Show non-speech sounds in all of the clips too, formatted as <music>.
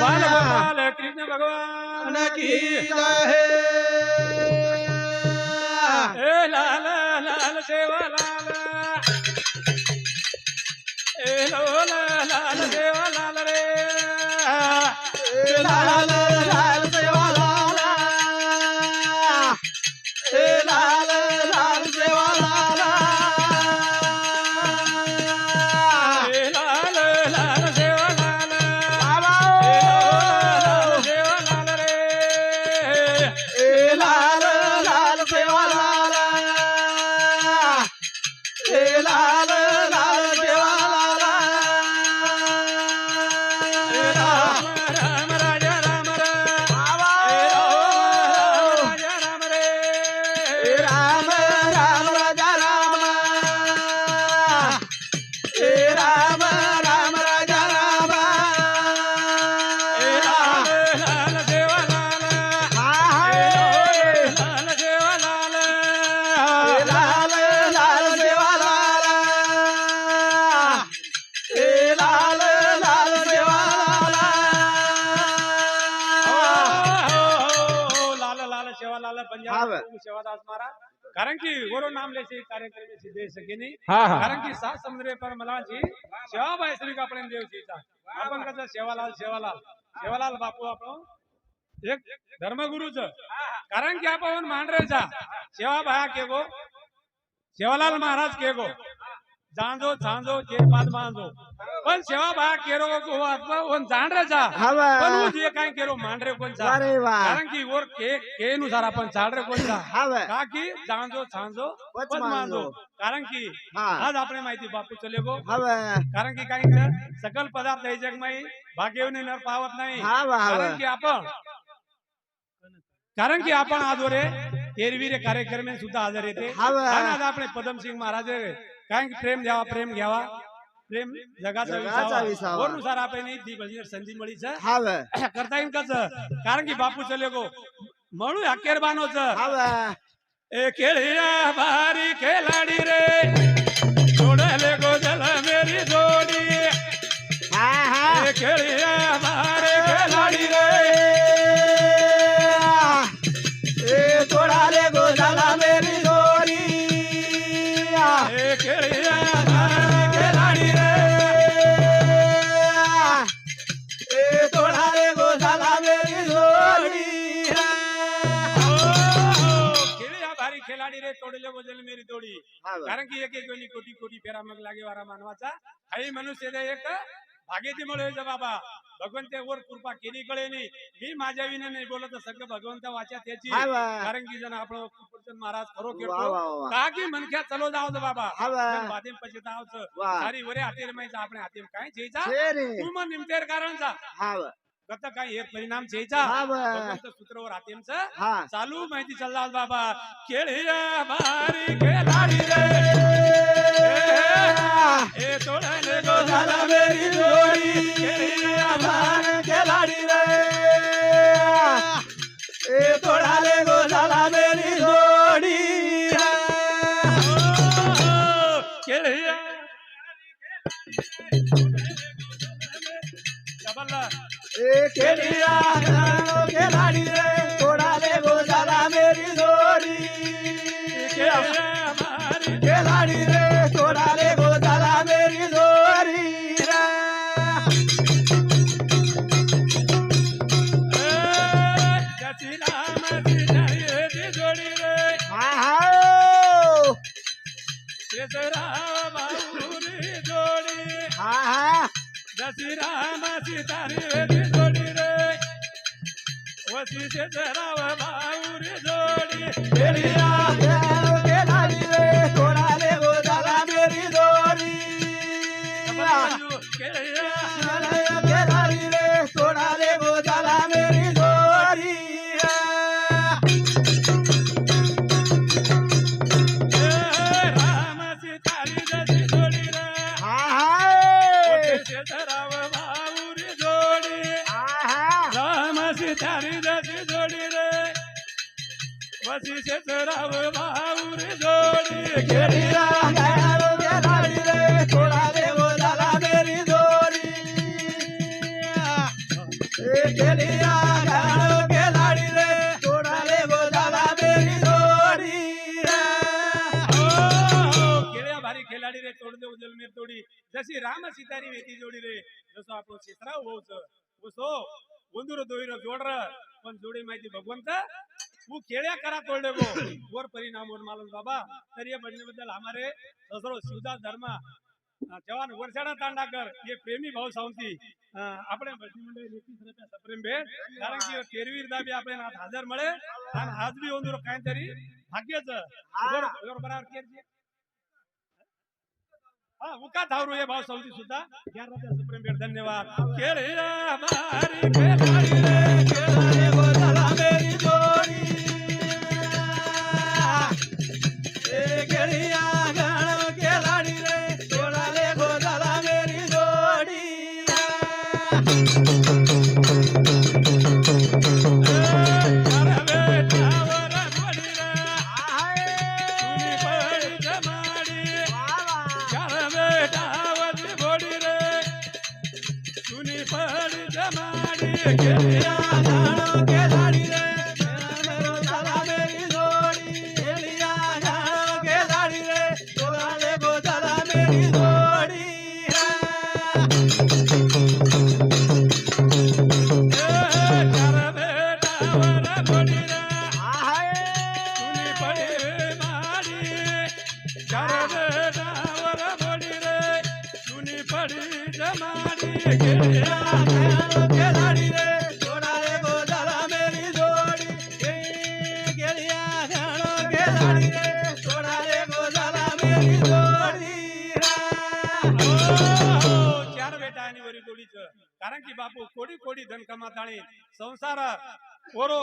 बाल कृष्ण भगवान की हा महाराज कारण की गोरो नाम लेसे कार्यक्रम सिद्धे सके नाही हा हा. कारण की सात समुद्र पर मलाची सेवाबाई श्री का प्रेम देवचीचा आपण कसं सेवालाल सेवालाल सेवालाल बापू आपण? एक धर्मगुरुच. कारण की आपण मांडरेचा. सेवा बाया के गो सेवालाल महाराज के गो जांजो छांजो चेर पाद बांजो पण सेवा बाया केरो गो आपण जाणरेचा हा बे. पण वो जे काय केरो मांडरे कोणचा अरे वा. कारण की वर के के नुसार आपण चाडरे कोणचा हा बे. का की जांजो छांजो वच वच मांजो. मांजो कारण की हा. आज આપણે माहिती बापू चले गो हवे कारण की काही जण सकल पदार्थ हे जगमाई भाग्यवनी नर पावत नाही हा वा, हा वा. कारण की आपण कारण की आपण आज रे तेरवी रे कार्यक्रम सुद्धा हजर येते हा वा. आणि आज आपण पदमसिंग महाराज रे कारण की प्रेम द्यावा प्रेम घ्यावा. प्रेम जगाचा विसावा. आपण ती संधी मळीच. <clears throat> करता येईल कच कारण की बापू चले गो. म्हणू अखेर बानोच हवे ए खेळिया भारी खेळाडी रे. कारण एक एक वेळी कोटी कोटी फेरा मग लागे वारा मानवाचा. काही मनुष्य एक भागेती बाबा. भगवंत वर कृपा केली कळे नाही. मी माझ्या विना नाही बोलत सगळं भगवंत वाचा त्याची. कारण की जण आपण महाराज खरो केलो. का की मनख्या चलो बाबा. वा. सारी वरे हातेर माहिती आपण हातेर काय छेरी तू मग निमतेर कारणचा. हाव गत काय हे परिणाम. भगवंत सूत्रवर हातेमच चालू माहिती चालला बाबा. खेळिया भारी खेळाडी रे ए तोडले मेरी दोरी खेळिया भार रे ए तोडाले गोजाला मेरी दोरी ए रे. जसी राम सीतारी रे जोडी रे वसी तेच शेतराव भाऊर जोडी घेरी रांगाव गेलाडी रे थोडा देव झाला बेरी जोडी जोडी केल्या भारी खेळाडी रे तोड देव जलमेर तोडी जशी राम सीतारी वेती जोडी रे जसं आपण शेतराव होऊच बसो છે ઓસો ઉંદરો દોઈરો જોડ ર પણ જોડી માહિતી ભગવંત હું કેળિયા કરા તોડ દેવો ગોર પરિણામ ઓર માલમ બાબા તરીએ બનને બદલ हमारे સસરો શિવદાસ ધર્મ અ, જવાન વરસાડા તાંડાકર એ પ્રેમી ભાવ સાઉન્તી અ, આપણે બધી મંડળી નીતિ રૂપિયા સપ્રેમ ભેટ કારણ કે તેરવીર દાબી આપણે નાથ હાજર મળે અને આજ બી ઓંદરો કાંઈ તરી ભાગ્ય છે ગોર ગોર બરાબર કેર છે हा उका धावरू हे भाऊ सावजी सुद्धा? या राजा सुप्रेम भेट धन्यवाद. केळी સુની પડી જમાડી કેલિયા ગાણો કે લાડી રે થોડા રે ગોદાલા મેરી જોડી એ કેલિયા ગાણો કે લાડી રે થોડા રે ગોદાલા મેરી જોડી ઓહો, ચાર બેટા એની વરી જોડી છે કારણ કે બાપુ કોડી કોડી ધન કમાતાણી સંસાર ઓરો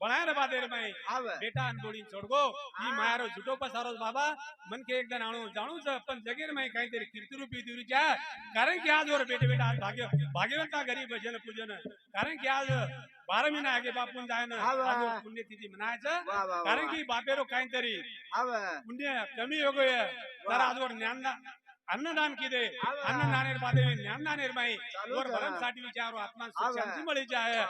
બણાય ને બાદેર ભાઈ આવે બેટા અંદોડી છોડગો ઈ મારો જૂટો પસારો બાબા મન કે એક દણાણું જાણું છે પણ જગીર માં કઈ તરી કીર્તિ રૂપી દીરું છે કારણ કે આજ ઓર બેટે બેટા આજ ભાગ્ય ભાગ્યવંતા ગરીબ છે ને પૂજન કારણ કે આજ बारा महिना आगे बापून जाय ना पुण्यतिथी म्हणायचं कारण की बापेरो काहीतरी पुण्य कमी योग जरा आजवर ज्ञान अन्नदान किदे अन्नदानेर बाधे ज्ञानदानेर माई और भरमसाठी विचारो आत्मा सुख शांती मळे जाय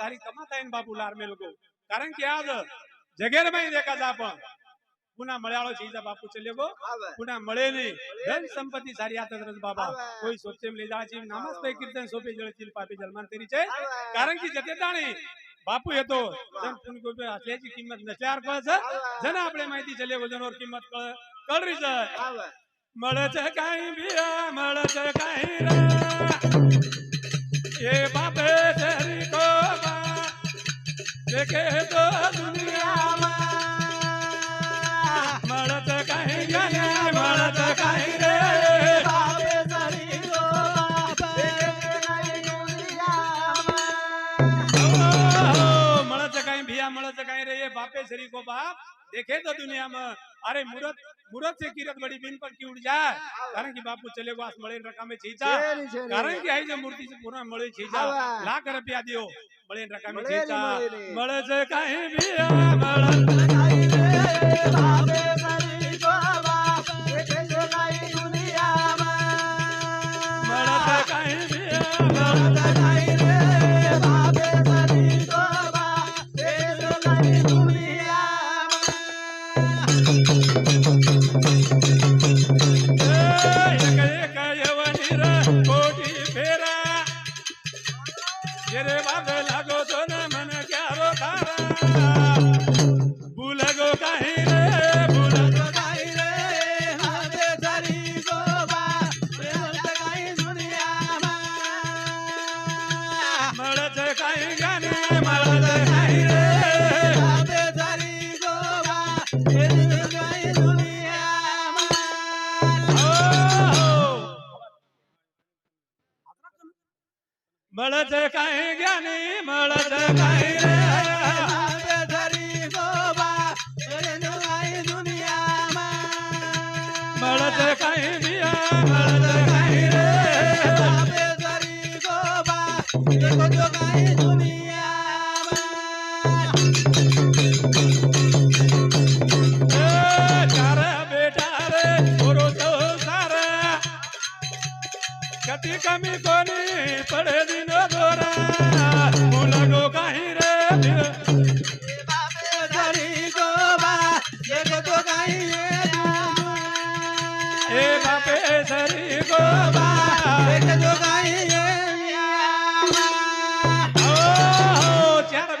સારી કમાતા એને બાપુ લાર મેં લોકો કારણ કે આજ જગેર માં દેખા જા પણ पुन्हा मळ्याळो शिजा बापू चले गो. पुन्हा मळे नाही. धन संपत्ती सारी हातात बाबा. कोई सोचे ले जाची नामास पे कीर्तन सोपे जळतील पापी जन्मान तरीचे कारण की जते दाणे बापू येतो. जन पुन गोपे असल्याची किंमत नसल्यावर कळच जन आपले माहिती चले जनवर किंमत कळ कळरीच मळच काही बिया मळच काही रे. ये बापे तरी को बा देखे तो दुनिया मा. हो, सरी को बाप. देखे तो दुनिया में. अरे मूरत मूरत से कीरत बड़ी बिन पर की उड़ जाए? कारण की बापू चले वास मळे रका में छीचा। कारण की आई जे मूर्ति से पूरा मळे छीजा लाख रुपया दियो मळे रका में छीचा। मळे जे काहे भी मळे काहे रे बापे Thank you. ಬಳದ ಮೈರ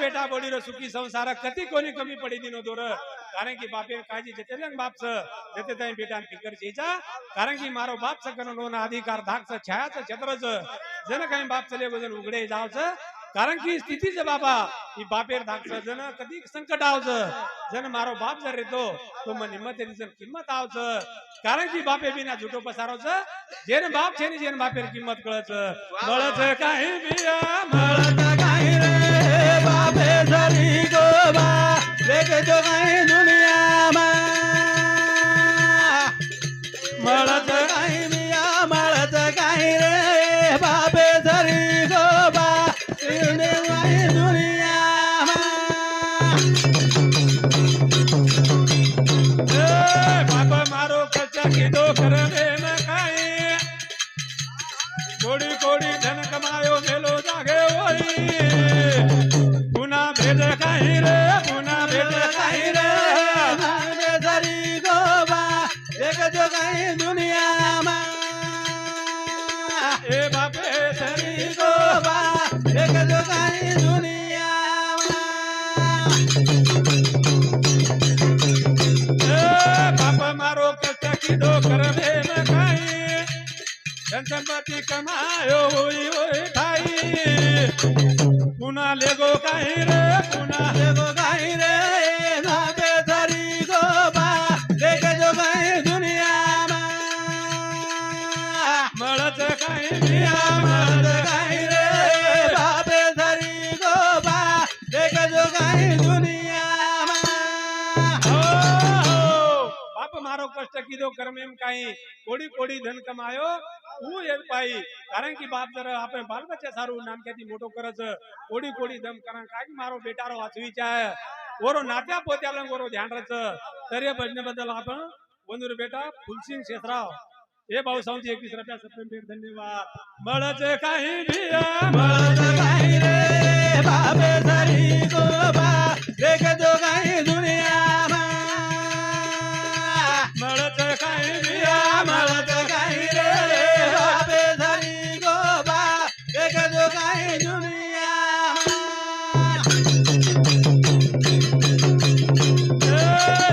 બેટા બોડીનો સુખી સંસાર કતિ કોની કમી પડી દીનો દોર કારણ કે બાપે કાજી જતે લંગ બાપ છે જતે તાઈ બેટા ફિકર છે જા કારણ કે મારો બાપ છે કનો નો અધિકાર ધાક છે છાયા છે છત્ર છે જન કઈ બાપ ચલે ગોજન ઉગડે જાવ છે કારણ કે સ્થિતિ છે બાપા ઈ બાપેર ધાક છે જન કદી સંકટ આવશે જન મારો બાપ જર રહેતો તો મને હિંમત એની જન કિંમત આવશે કારણ કે બાપે બીના જૂઠો પસારો છે જેને બાપ છે ને જેને બાપેર કિંમત કળે છે મળે છે કાંઈ બિયા गई दुनिया ए बापे सरी गो बा एक जो गई दुनिया ए मारो कष्ट किदो करवे न काही संपत्ती कमायो होई होई ठाई पुन्हा लेगो काही रे पुन्हा મારો કષ્ટ કીધો કર્મ એમ કાંઈ કોડી કોડી ધન કમાયો હું એ પાઈ કારણ કે બાપ જરા આપણે બાલ બચ્ચા સારું નામ ક્યાંથી મોટો કરે છે કોડી કોડી ધમ કારણ કાંઈ મારો બેટારો વાંચવી ચાહે ઓરો નાત્યા પોત્યા લંગ ઓરો ધ્યાન રચ તરે ભજને બદલ આપણ બંધુર બેટા ફુલસિંહ શેષરાવ એ ભાવ સાઉથી એકવીસ રૂપિયા સત્તર ભેટ ધન્યવાદ મળે છે કાંઈ બિયા મળત કાઈ રે બાપે ધરી ગોબા દેખો કાઈ દુનિયામાં મળે છે કાંઈ બિયા મળત કાઈ રે બાપે ધરી ગોબા દેખો કાઈ દુનિયામાં એ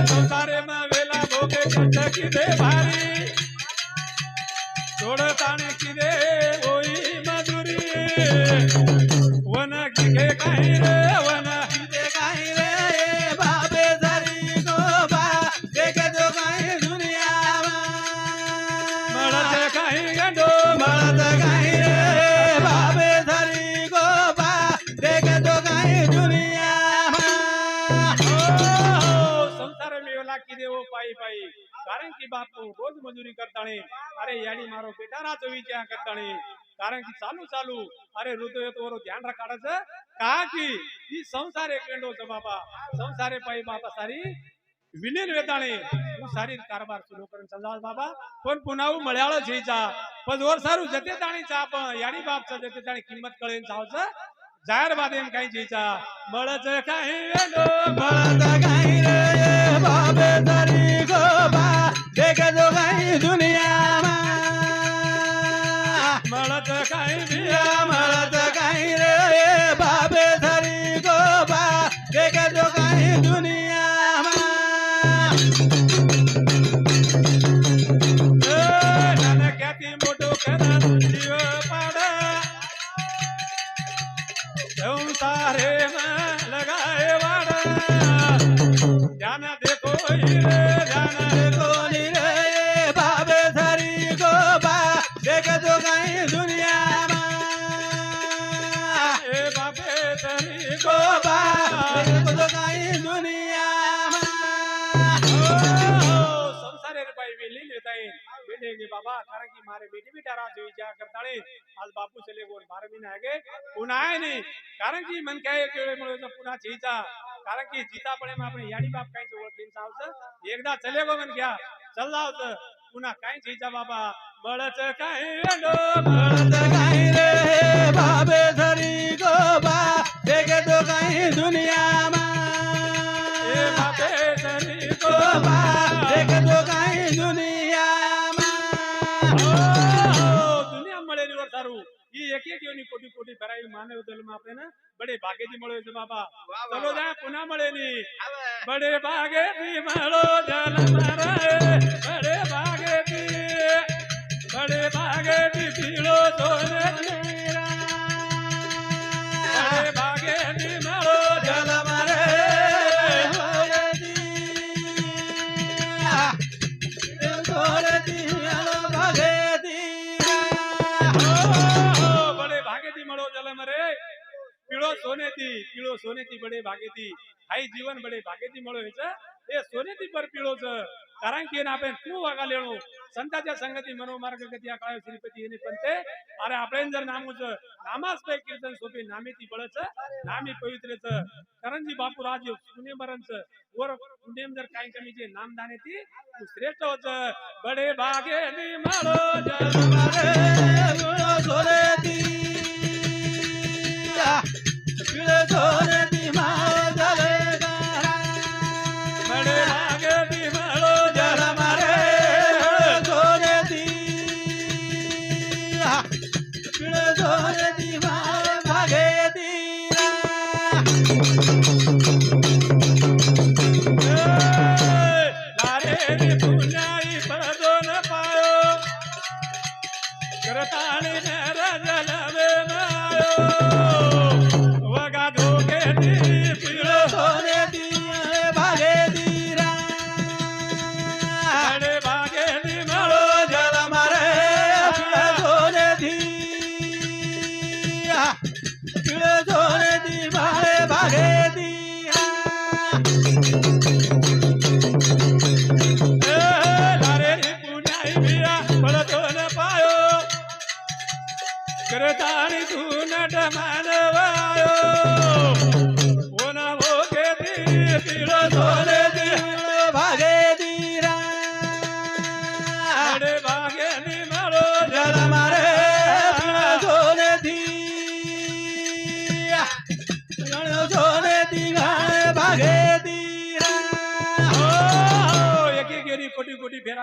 સંસારેમાં વેલા ભોગે કષ્ટ કીધે ભારી ગાઈ ગડો બળદ ગાઈ રે બાબે ધરી ગો બા દેગે તો ગાઈ દુનિયામાં સંસાર મેવ લાખી દેવો પાઈ પાઈ કારણ કે બાપુ. રોજ મજૂરી કરતાણી અરે યાડી મારો બેટા ના જોવી ક્યાં કરતાણી કારણ કે સંસારે પાઈ બાપા સારી. विलीन वेताळे. सारी कारभार सुरू करून समजा बाबा. पण पुन्हा हो मळ्याळ झेचा पण वर सारू जते ताणी चाप याडी बाबचा जते ताणी किंमत कळेन चावचं जाहीर बादेन काही झेचा मळच काही काही बाबे तरी गोबा जो काही রে জানার কোনি બેટે કે બાબા કારણ કે મારે બેટી બી તારા જોઈ જા કરતાળે આજ બાપુ ચલે ગો બાર મહિને આગે પુના આય નહીં કારણ કે મન કહે કે મળ્યો તો પુના જીતા કારણ કે જીતા પડે માં આપણે યાડી બાપ કાઈ ઓળખીને આવશે એકદા ચલે ગો મન ગયા ચલ આવશે પુના કાઈ જીતા બાબા બળચ કાઈ એડો બળદ કાંઈ રે ભાવે ધરી ગોબા દેખે તો કાંઈ એ દુનિયામાં કોટી કોટી ભરાઈ માનવ દલમાં આપણે ને બડે ભાગેથી મળ્યો છે બાબા ચલો જા પુના મળે ની બડે ભાગેથી મળો જલ મારા બડે ભાગેથી બડે ભાગેથી પીળો સોને બડે ભાગેથી મળો જલ જલ પીળો સોનેથી પીળો સોનેથી બડે ભાગેથી હાઈ જીવન બડે ભાગેથી મળો છે એ સોનેથી પર પીળો છે કારણ કે એને આપણે શું વાગા લેણું સંતાચા સંગતિ મનોમાર્ગ ગતિ કાયો શ્રીપતિ એની પંતે અરે આપણે જર નામું છે નામાસ્પય કીર્તન સોપી નામેથી બળે છે નામી પવિત્ર છે કરણજી બાપુ રાજ્ય પુણ્ય મરણ છે ઓર પુણ્યમ જર કાંઈ કમી છે નામ દાનેથી તું શ્રેષ્ઠ છે બડે ભાગે ની મારો જલ મારે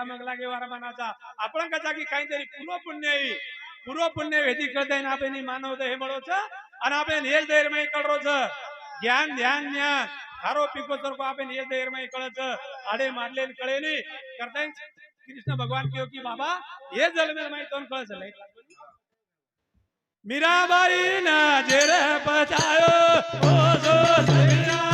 गेला मगला गेवारा मनाचा आपण कसा की काहीतरी पूर्व पुण्य येईल पूर्व पुण्य वेदी कळताय ना आपण मानवत हे म्हणोच आणि आपण हे धैर्यमय कळवच ज्ञान ध्यान ज्ञान हारो पिको सरको आपण हे धैर्यमय कळच आडे मारले कळेली करताय कृष्ण भगवान किओ की बाबा हे जलमेरमय दोन कळच लय मीराबाई ना जेर पचायो ओ जो